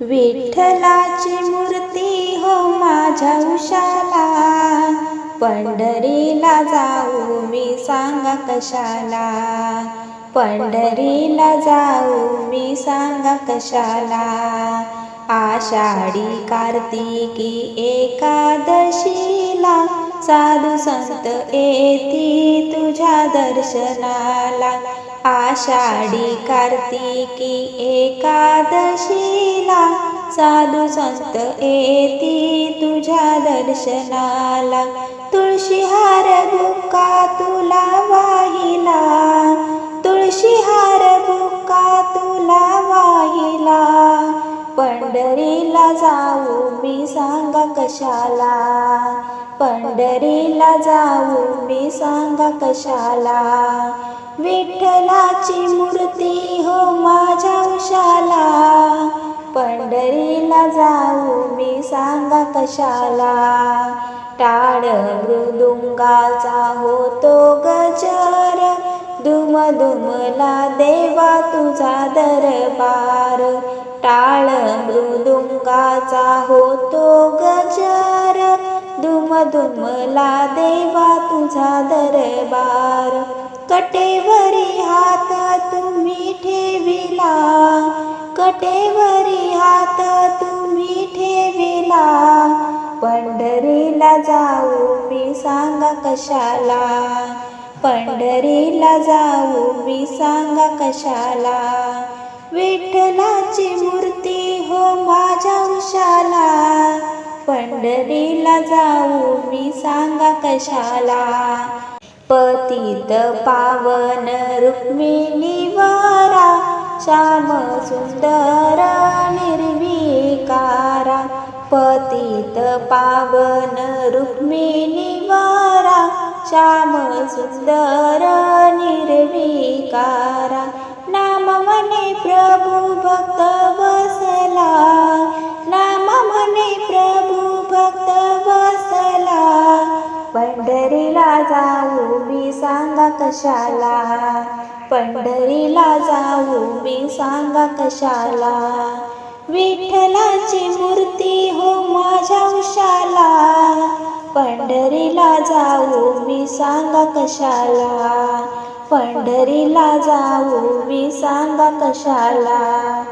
विठ्ठलाची मूर्ती हो माझ्या उशाला. पंढरीला जाऊ मी सांगा कशाला. पंढरीला जाऊ मी सांगा कशाला. आषाढी कार्तिकी एकादशीला साधू संत येती तुझ्या दर्शनाला. आषाढी कार्तिकी एकादशीला साधू संत येती तुझ्या दर्शनाला. तुळशी हार बुक्का तुला वाहिला. तुळशी हार बुक्का तुला पंढरीला जाऊ? मी सांगा कशाला? पंढरीला जाऊ? मी सांगा कशाला? विठ्ठलाची मूर्ती हो माझ्या उशाला. पंढरीला जाऊ? मी सांगा कशाला? टाळ मृदुंगाचा होतो गजर. दुम दुमला देवा तुझा दरबार टाळ मृदुंगाचा होतो गजर. दुम दुमला देवा तुझा दरबार कटेवरी हात तुम्ही ठेविला. कटेवरी हात तुम्ही ठेविला. पंढरीला जाऊ मी सांगा कशाला? पंढरीला जाऊ. मी सांगा कशाला? विठ्ठलाची मूर्ती हो माझ्या उशाला. पंढरीला जाऊ. मी सांगा कशाला? पतित पावन रुक्मिणी वारा श्याम सुंदर निर्विकारा. पतित पावन रुक्मिणी वारा श्याम सुंदर निर्विकारा। नाम म्हणे प्रभू भक्त बसला नाम म्हणे प्रभू भक्त बसला पंढरीला जाऊ मी सांगा कशाला। पंढरीला जाऊ मी सांगा कशाला। विठ्ठलाची मूर्ती हो माझ्या उशाला। जाऊ मी सांगा कशाला? पंढरीला जाऊ मी सांगा कशाला?